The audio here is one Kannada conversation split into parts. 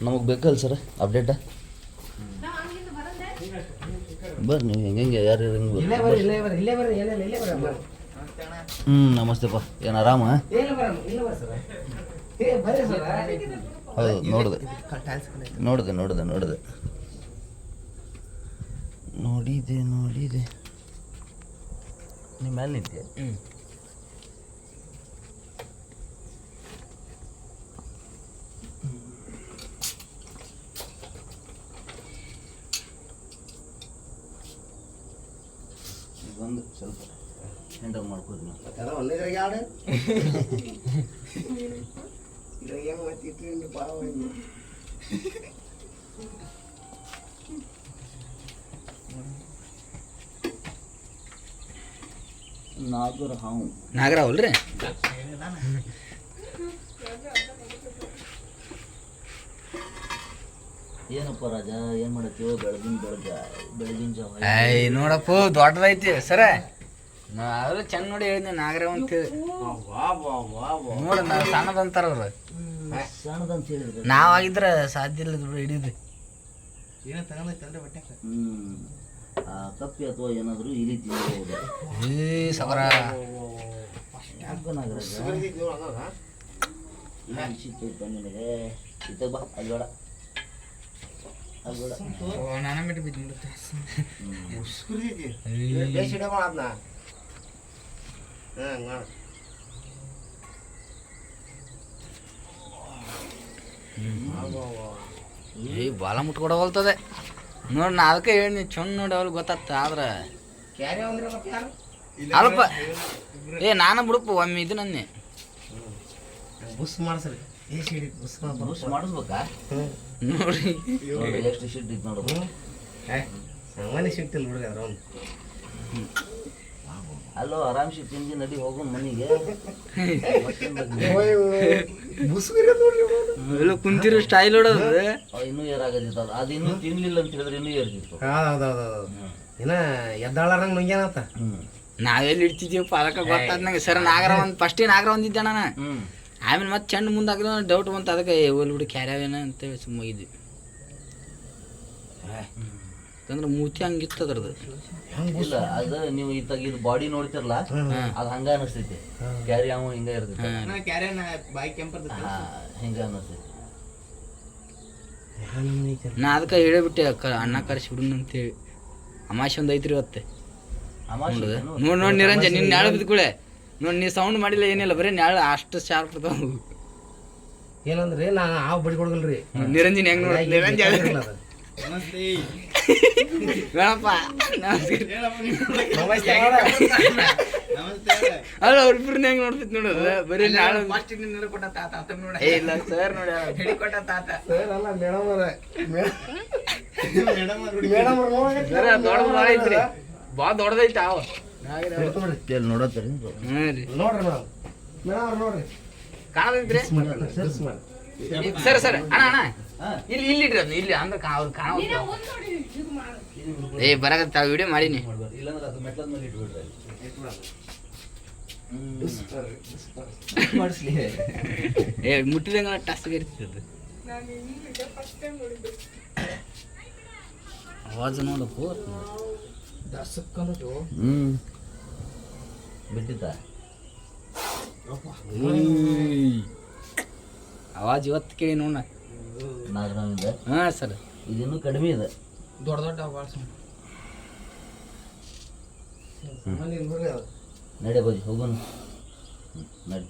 ನಮಗೆ ಬೇಕಲ್ಲ ಸರ್? ಅಪ್ಡೇಟ ಬರ್ರಿ ನೀವು ಹೆಂಗೆ ಯಾರು ಹೆಂಗೆ ಇಲ್ಲೇ ಬರ್ರಿ ಹ್ಞೂ ನಮಸ್ತೆಪ್ಪ ಏನು ಆರಾಮ? ಇಲ್ಲ ಬರಮ್ಮ ಇಲ್ಲ ಸರ್. ಏ ಬರ್ರಿ ಸರ್. ಹೌದು ನೋಡಿದೆ. ನೋಡಿದೆ ನೋಡಿದೆ ನೋಡಿದೆ. ನೋಡಿದೆ ನೋಡಿದೆ. ನಿಮ್ಮ ಮೇಲೆ ನಿಂತೆ ಒಂದು ಸ್ವಲ್ಪ ಹ್ಯಾಂಡಲ್ ಮಾಡ್ಕೋರಿ ನೀವು ಅದ ಒಂದಿದ್ರಾಗ ಯಾವ್ದು ಇದ್ರಾಗ ಏನು ಮತ್ತೆ ಇಟ್ಟು ಭಾಳ ನಾಗರ ಹಾವು ನಾಗರಾವ್ ಅಲ್ರಿ ಏನಪ್ಪ ರಾಜ ಏನು ಮಾಡತ್ತೀವೋ ಬೆಳಗಿನ ಬೆಳಗ ಬೆಳಗಿನ ಜಾವ? ಐ ನೋಡಪ್ಪ ದೊಡ್ಡದೈತಿ ಸರ. ನಾ ಅದ್ರ ಚಂದ ನೋಡಿ ಹೇಳಿದ್ನಿ ನಾಗರ ಅಂತ ಹೇಳಿ. ನೋಡ ನಾ ಸಣ್ಣದಂತಾರ ಅವ್ರು. ಸಣ್ಣದಂತ ಹೇಳಿದ್ರು. ನಾವಾಗಿದ್ರೆ ಆಗಿದ್ರ ಸಾಧ್ಯ ಇಲ್ಲ ಬಿಡು ಹಿಡಿದು. ಏನೋ ತಗೊಂಡೈತಲ್ರಿ ಬಟ್ಟೆ ಹ್ಮ್ ಆ ಕಪ್ಪಿ ಅಥವಾ ಏನಾದರೂ ಇಲಿ ತಿನ್ನಬಹುದು ಏ ಸಬರ ನಾಗರಾಜ? ಇತ್ತ ಬಾ ಅಲ್ಲಿ ಬೇಡ ಅಲ್ಲಿ ಬೇಡ ನಾನು ಬಿಟ್ಟು ಬಿದ್ದುಬಿಡುತ್ತೆ ಬಿಡುತ್ತೆ ಏ, ಬಾಲ ಮುಟ್ಕೊಡವಲ್ತದೆ. ನೋಡಿ, ನಾ ಅದಕ್ಕೆ ಹೇಳಿ ಚಂದ ನೋಡಿ ಅವ್ರಿಗೆ ಗೊತ್ತಾಗ್ತ, ಆದ್ರೆ. ಅಲ್ಪ, ಏ, ನಾನು ಬಿಡಪ್ಪ, ಒಮ್ಮೆ ಇದು ನನ್ನೆ. ಬುಸ್ ಮಾಡಿಸ್ರಿ ಮಾಡಿಸ್ಬೇಕಾ? ನೋಡಿ. ನೋಡಿ ಎಷ್ಟು ಶಿಟ್ ಇತ್ತು ನೋಡು. ಸಾಮಾನ್ಯ ಸಿಗ್ತಿಲ್ಲ ಬಿಡ್ರಿ ಅದ್ರ ಒಂದು ಅಲ್ಲೋ ಆರಾಮ್ಸಿ ತಿಂದು ನಡಿ ಹೋಗು ಮನೆಗೆ. ಬುಸ್ ನೋಡ್ರಿ ಎಲ್ಲ ಕುಂತಿರೋ ಸ್ಟೈಲ್ ಹೊಡೋದು ಇನ್ನೂ ಏರಾಗದಿತ್ತು ಅದು. ಅದು ಇನ್ನೂ ತಿನ್ಲಿಲ್ಲ ಅಂತ ಹೇಳಿದ್ರೆ ಇನ್ನೂ ಏರ್ತಿತ್ತು ಇನ್ನ ಎದ್ದಾಳರಂಗ್ ನುಂಗ್ಯಾನತ್ತ ಹ್ಮ್. ನಾವೆಲ್ಲಿ ಇಡ್ತಿದ್ದೀವಪ್ಪ ಅದಕ್ಕೆ ಗೊತ್ತಾದ ನಂಗೆ ಸರ್ ನಾಗರ ಒಂದು ಫಸ್ಟ್ ನಾಗರ ಒಂದಿದ್ದೆ ನಾನು. ಹ್ಮ್. ಆಮೇಲೆ ಮತ್ತೆ ಚೆಂಡು ಮುಂದೆ ಹಾಕಿದ ಡೌಟ್ ಬಂತು. ಅದಕ್ಕೆ ಹೋಲ್ ಬಿಡು ಕ್ಯಾರ್ಯಾವೇನ ಅಂತೇಳಿ ಸುಮ್ಮಗಿದ್ವಿ ಯಾಕಂದ್ರೆ ಮೂತಿ ಹಂಗಿತ್ತು ಅದ್ರದ್ದು. ಇಲ್ಲ ಅದು ನೀವು ಇತ್ತಾಗ ಇದು ಬಾಡಿ ನೋಡ್ತಿರಲ್ಲ ಅದು ಹಂಗ ಅನಿಸ್ತೈತಿ. ಕ್ಯಾರಿ ಅವ ಹಿಂಗ ಇರ್ತೈತಿ. ಹಾ. ಹಿಂಗ ಅನಿಸ್ತೈತಿ. ನಾ ಅದಕ್ಕೆ ಹೇಳಿಬಿಟ್ಟೆ ಅಕ್ಕ ಅಣ್ಣ ಕರೆಸಿ ಬಿಡು ಅಂತೇಳಿ ಅಮಾಶೆ ಒಂದು ಐತ್ರಿ ಇವತ್ತೆ. ನೋಡ್. ನೋಡ್ ನಿರಂಜನ್ ನಿನ್ನ ನ್ಯಾಳ ಬಿದ್ದುಕುಳೆ ನೋಡಿ ನೀ ಸೌಂಡ್ ಮಾಡಿಲ್ಲ ಏನಿಲ್ಲ ಬರೀ ನಾಳೆ ಅಷ್ಟು ಶಾರ್ಪ್ ಇರ್ತಾವ. ಏನಂದ್ರೆ ನಾ ಆವ್ ಬಡಿ ಕೊಡಗಲ್ರಿ ನಿರಂಜನ್ ಹೆಂಗ್ ನೋಡಿ ನಿರಂಜನ್ ಬೇಡಪ್ಪ ಅಲ್ಲ ಅವ್ರಿಬ್ರನ್ನ ಹೆಂಗ್ ನೋಡ್ತಿತ್ ನೋಡೋದು ಬರೀ ನ್ಯಾಳ ನೋಡಿ. ಇಲ್ಲ ಸರ್ ನೋಡಿ. ಸರ್ ದೊಡ್ಡ ಬಾಳ ಐತ್ರಿ ಭಾಳ ದೊಡ್ಡದೈತಿ ಅವ. ನೋಡತ್ತೀರಿ ಹ್ಞೂ ರೀ. ನೋಡ್ರಿ ಮೇಡಮ್ ಮೇಡಮ್ ನೋಡ್ರಿ. ಕಾಣದೈತ್ರಿ ಸರ್ ಸರ್. ಅಣ್ಣ ಅಣ್ಣ. ಇಲ್ಲಿ ಇಲ್ಲಿ ಇಡ್ರಿ ಅದನ್ನ ಇಲ್ಲಿ ಅಂದ್ರೆ ಅವ್ರು ಕಾಣ ಏ ಬರಕತ್ತ ವಿಡಿಯೋ ಮಾಡೀನಿ. ಏ ಮುಟ್ಟಿದಂಗ ಟಸ್ ಇರ್ತದೆ ಆವಾಜ್ ನೋಡಪ್ಪ ಹ್ಮ್. ಬಿಟ್ಟಿದ್ದ ಆವಾಜ್ ಇವತ್ತು ಕೇಳಿ ನೋಡ ನಾಗರಾವಿಂದ ಹಾ ಸರ್. ಇದಿನ್ನೂ ಕಡಿಮೆ ಇದೆ. ದೊಡ್ಡ ದೊಡ್ಡ ನಡೆ ಬಜಿ ಹೋಗೋಣ. ನಡಿ.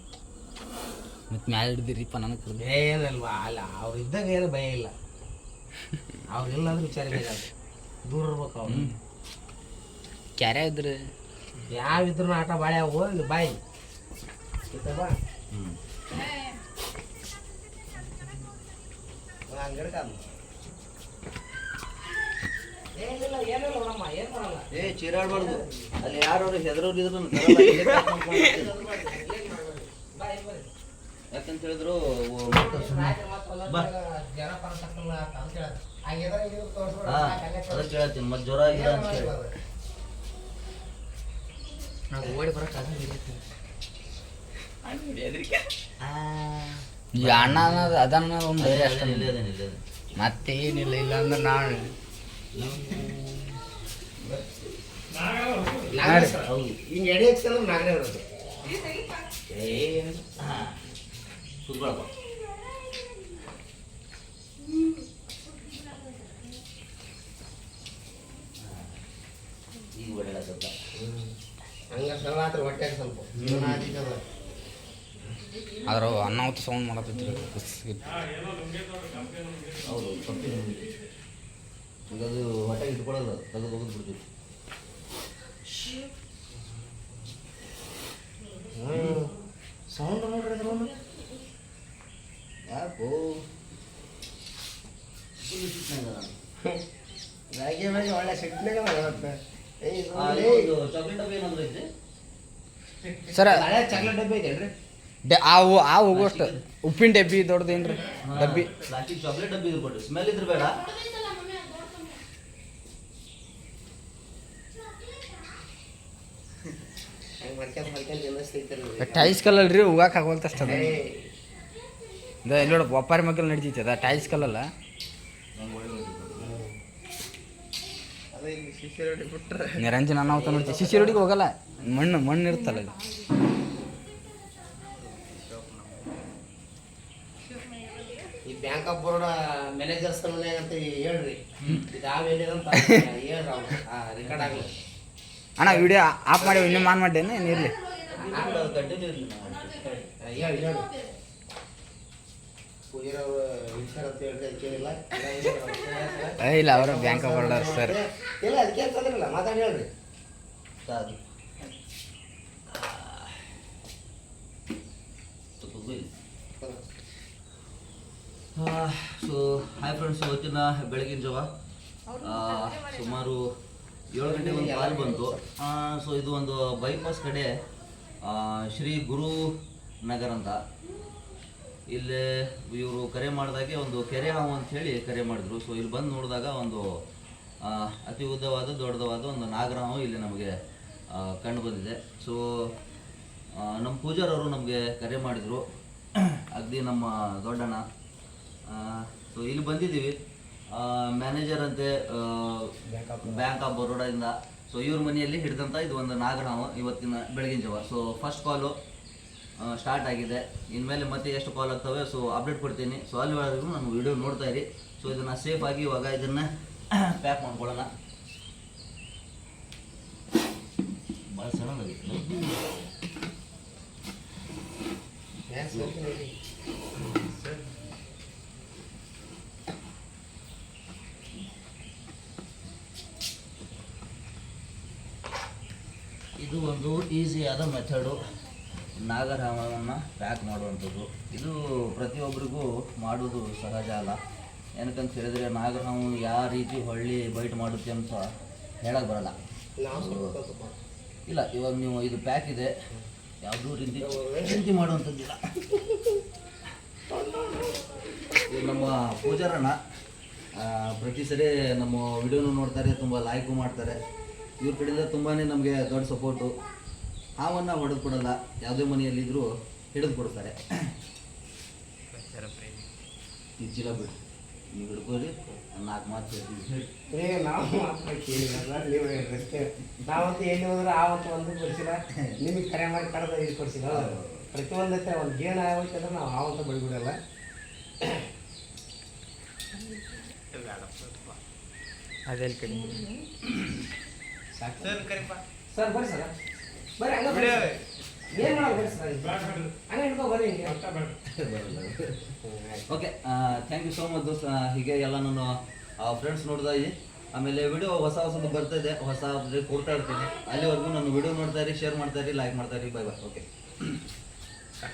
ಮತ್ತೆ ಮ್ಯಾಲೆ ಹಿಡ್ದಿರಿಪ್ಪ ನನಗೆ ಕರ್ದು. ಏನಲ್ವಾ ಅಲ್ಲ ಅವ್ರು ಇದ್ದಾಗ ಏನು ಭಯ ಇಲ್ಲ. ಅವ್ರು ಇಲ್ಲ ಅಂದ್ರೆ ವಿಚಾರ ಬೇರೆ ದೂರ ಇರ್ಬೇಕು ಅವ್ರು. ಕ್ಯಾರೆ ಇದ್ರೆ? ಯಾವ ಇದ್ರು ಆಟ ಬಾಳೆ ಹೋಗಿ ಇಲ್ಲಿ ಬಾಯಿ. ಏ ಚೀರಾಡ್ಬಾರ್ದು ಅಲ್ಲಿ ಯಾರು ಹೆದರೋರು ಇದ್ರು ಯಾಕಂತ ಹೇಳಿದ್ರು ಅದಕ್ಕೆ ಹೇಳ್ತೀನಿ ಮತ್ತೆ ಜ್ವರ ಆಗಿಲ್ಲ ಅಂತ ಹೇಳಿ ನಾವು ಓಡಿ ಬರೋಕ್ಕಾಗಲ್ಲ ಆ ಈ ಅಣ್ಣ ಅನ್ನೋದು ಅದನ್ನ ಒಂದು ಧೈರ್ಯ ಅಷ್ಟೇ ಇಲ್ಲೇ ಅದೇನೆ ಇಲ್ಲೇ ಅದೇನೆ. ಮತ್ತೆ ಏನಿಲ್ಲ ಇಲ್ಲ ಅಂದ್ರೆ ನಾನು ನಾಗರೇ ಸರ್ ಹಿಂಗೆ ಎಡೆ ಹಚ್ಕೊಂಡ್ರೆ ನಾಗರೇ ಇರೋದು ಏ ಹಾ. ಕೂತ್ಕೊಳಪ್ಪ ಹಂಗ ಸರಳ ಆತ್ರ ಹೊಟ್ಟೆ ಸ್ವಲ್ಪ ಜೀವನ. ಅದ್ರ ಅನ್ನಾವತ್ತು ಸೌಂಡ್ ಮಾಡತ್ತಿತ್ತು ಹೌದು. ಈಗ ಅದು ಹೊಟ್ಟೆಗೆ ಇಟ್ಕೊಳ್ಳಲ್ಲ ತೆಗೆದು ಹೋಗೋದು ಬಿಡ್ತೀವಿ ಹ್ಮ್ ಸೌಂಡ್ ನೋಡ್ರಿ ಅದ್ರೊಳಗೆ. ಯಾಕೋ full ಸಿಟ್ನಾಗ ನಾನು. ಮ್ಯಾಗಿ ಮ್ಯಾಗಿ ಒಳ್ಳೆ ಸಿಟ್ನಾಗ ಅದ ಇವತ್ತು. ಏಯ್ ಇದು ಆ, ನೋಡಿ. ಇದು ಚಾಕ್ಲೇಟ್ ಡಬ್ಬಿ ಏನಾದ್ರು ಐತೆ ಸರ ಚಾಕ್ಲೇಟ್ ಡಬ್ಬಿ ಐತೇನ್ರಿ? ಡೆ ಆ ಹೂ- ಆ ಹೋಗುವಷ್ಟು ಉಪ್ಪಿನ ಡಬ್ಬಿ ದೊಡ್ಡದೇನ್ರಿ ಡಬ್ಬಿ. ಪ್ಲಾಸ್ಟಿಕ್ ಚಾಕ್ಲೇಟ್ ಡಬ್ಬಿ ಸ್ಮೆಲ್ ಇದ್ರೆ ಬೇಡ. ತಿನ್ನಿಸ್ತೈತಲ್ರಿ. ಟೈಲ್ಸ್ ಕಲ್ಲಲ್ ರೀ ಹೋಗಕ್ಕೆ ಆಗೋಲ್ತ ಅಷ್ಟದ ಏಯ್, ಇದ ಇಲ್ಲಿ ನೋಡು ಒಪ್ಪಾರಿ ಮಕ್ಕಳು ನಡೀತೈತೆ ಅದ ಟೈಸ್ ಕಲ್ಲಲ್ಲ ನಂಗೆ ಒಳ್ಳೆ ಅದು ಇಲ್ಲಿ ಶಿಶಿ ರೊಟ್ಟಿ ಬಿಟ್ರೆ ನಿರಂಜನ ಅನಾಹುತ ನೋಡ್ತೀವಿ ಶಿಶಿ ರೋಡಿಗೆ ಹೋಗಲ್ಲ. ಮಣ್ಣು ಮಣ್ಣು ಇರ್ತಲ್ಲ ಇದು ಈ ಬ್ಯಾಂಕ್ ಆಫ್ ಬರೋಡ ಮ್ಯಾನೇಜರ್ಸ್ ಮನ್ಯಾಗ ಅಂತ ಹೇಳ್ರಿ. ಇದು ಯಾವ ಅಂತ ಹೇಳ್ರಿ. ಅವ್ನು ರೆಕಾರ್ಡ್ ಆಗಲಿ. ಅಣ್ಣ ವಿಡಿಯೋ ಆಫ್ ಮಾಡಿ ಇನ್ನೂ ಮಾನ್ ಮಾಡಿ ಏನು ಇರಲಿ? ಕಂಟಿನ್ಯೂ ಇರಲಿ ಹೇಳಿ ಹೇಳಿ ಪೂಜಾರವ್ರು ಇನ್ಶೂರ್ ಅಂತ ಹೇಳ್ರಿ ಅದಕ್ಕೆ ಇಲ್ಲ. ಅವರು ಬ್ಯಾಂಕ್ ಆಫ್ ಬರೋಡ ಸರ್. ಇಲ್ಲ ಅದಕ್ಕೆ ಅಂತಂದ್ರಲ್ಲ ಮಾತಾಡಿ ಹೇಳ್ರಿ. ಸಾಕು ಸೊ ಹಾಯ್ ಫ್ರೆಂಡ್ಸ್ ಇವತ್ತಿನ ಬೆಳಗಿನ ಜಾವ. ಆ, ಸುಮಾರು ಏಳು ಗಂಟೆ ಒಂದು ಕಾಲ್ ಬಂತು. ಸೊ ಇದು ಒಂದು ಬೈಪಾಸ್ ಕಡೆ ಆ, ಶ್ರೀ ಗುರು ನಗರ ಅಂತ. ಇಲ್ಲಿ ಇವರು ಕರೆ ಮಾಡಿದಾಗೆ ಒಂದು ಕೆರೆ ಹಾವು ಅಂತ ಹೇಳಿ ಕರೆ ಮಾಡಿದ್ರು. ಸೊ ಇಲ್ಲಿ ಬಂದು ನೋಡಿದಾಗ ಒಂದು ಅತಿ ಉದ್ದವಾದ ದೊಡ್ಡದವಾದ ಒಂದು ನಾಗರ ಹಾವು ಇಲ್ಲಿ ನಮಗೆ ಕಂಡು ಬಂದಿದೆ. ಸೊ ನಮ್ಮ ಪೂಜಾರವರು ನಮಗೆ ಕರೆ ಮಾಡಿದರು. ಅಗ್ದಿ ನಮ್ಮ ದೊಡ್ಡಣ್ಣ. ಸೊ ಇಲ್ಲಿ ಬಂದಿದ್ದೀವಿ. ಮ್ಯಾನೇಜರ್ ಅಂತೆ ಬ್ಯಾಂಕ್ ಆಫ್ ಬರೋಡಾದಿಂದ ಸೊ ಇವ್ರ ಮನೆಯಲ್ಲಿ ಹಿಡಿದಂಥ ಇದು ಒಂದು ನಾಗರ ಹಾವು ಇವತ್ತಿನ ಬೆಳಗಿನ ಜಾವ. ಸೊ ಫಸ್ಟ್ ಕಾಲು ಸ್ಟಾರ್ಟ್ ಆಗಿದೆ. ಇನ್ಮೇಲೆ ಮತ್ತೆ ಎಷ್ಟು ಕಾಲ್ ಆಗ್ತವೆ ಸೊ ಅಪ್ಡೇಟ್ ಕೊಡ್ತೀನಿ. ಸೊ ಅಲ್ಲಿವರೆಗೂ ನಾನು ವಿಡಿಯೋ ನೋಡ್ತಾ ಇರಿ. ಸೊ ಇದನ್ನು ಸೇಫ್ ಆಗಿ ಇವಾಗ ಇದನ್ನು ಪ್ಯಾಕ್ ಮಾಡ್ಕೊಳ್ಳೋಣ. ಭಾಳ ಚೆನ್ನಾಗಿ ಇದು. ಒಂದು ಈಸಿಯಾದ ಮೆಥಡು ನಾಗರಹಾವವನ್ನು ಪ್ಯಾಕ್ ಮಾಡುವಂಥದ್ದು. ಇದು ಪ್ರತಿಯೊಬ್ಬರಿಗೂ ಮಾಡೋದು ಸಹಜ ಅಲ್ಲ. ಏನಕ್ಕಂತ ಹೇಳಿದ್ರೆ ನಾಗರಹಾವು ಯಾವ ರೀತಿ ಹೊಳ್ಳಿ ಬೈಟ್ ಮಾಡುತ್ತೆ ಅಂತ ಹೇಳಕ್ಕೆ ಬರಲ್ಲ. ಇಲ್ಲ ಇವಾಗ ನೀವು ಇದು ಪ್ಯಾಕ್ ಇದೆ. ಯಾವುದೂ ರೀತಿ ರೀತಿ ಮಾಡುವಂಥದ್ದಿಲ್ಲ. ಇದು ನಮ್ಮ ಪೂಜಾರಣ್ಣ. ಪ್ರತಿ ಸರಿ ನಮ್ಮ ವಿಡಿಯೋನು ನೋಡ್ತಾರೆ ತುಂಬ ಲೈಕು ಮಾಡ್ತಾರೆ. ಇವ್ರ ಕಡೆಯಿಂದ ತುಂಬಾ ನಮಗೆ ದೊಡ್ಡ ಸಪೋರ್ಟು ಹಾವನ್ನು ಹೊಡೆದು ಕೊಡಲ್ಲ ಯಾವುದೇ ಮನೆಯಲ್ಲಿದ್ದರೂ ಹಿಡಿದು ಕೊಡ್ತಾರೆ ಈ ಚೀಲ ಬಿಡು. ನೀವು ಹಿಡ್ಕೊಳ್ಳಿ. ನಾಲ್ಕು ಮಾತು ಹೇಳ್ತೀವಿ ಹೇಳಿ ಏ ನಾವು ಮಾತ್ರ ಕೇಳಿಲ್ಲ ನೀವು ಹೇಳ್ರಿ ಅಷ್ಟೇ. ನಾವಂತೂ ಎಲ್ಲಿ ಹೋದ್ರೆ ಆವತ್ತು ಒಂದು ಕೊಡ್ಸಿಲ್ಲ. ನಿಮಗೆ ಕರೆ ಮಾಡಿ ಕಡದ ಇದು ಕೊಡ್ಸಿಲ್ಲ. ಪ್ರತಿಯೊಂದು ಹತ್ರ ಒಂದು ಜೀವನ ಆಗೋಯ್ತು ಅಂದ್ರೆ ನಾವು ಆವಂತ ಬಡಿಬಿಡಲ್ಲ. ಅದೆಲ್ಲಿ ಕಡೆ ಸರ್ ಬರ್ರಿ ಸರ್. ಬರ್ರಿ ಹಂಗ ಬರ್ರಿ ಸರ್. ಏನ್ ಮಾಡೋದು ಬರ್ರಿ ಸರ್? ಹಂಗ ಹಿಡ್ಕೊ ಬರ್ರಿ okay thank you so much ದೋಸ್ತ. ಹೀಗೆ ಎಲ್ಲ ನಾನು ಫ್ರೆಂಡ್ಸ್ ನೋಡ್ತಾ ಇದ್ದೀನಿ ಆಮೇಲೆ ವಿಡಿಯೋ ಹೊಸ ಹೊಸದು ಬರ್ತಾ ಇದೆ. ಹೊಸ ಕೊಡ್ತಾ ಇರ್ತೀನಿ. ಅಲ್ಲಿವರೆಗೂ ನಾನು ವಿಡಿಯೋ ನೋಡ್ತಾ ಇರಿ ಶೇರ್ ಮಾಡ್ತಾ ಇರಿ ಲೈಕ್ ಮಾಡ್ತಾ ಇರಿ. Bye bye okay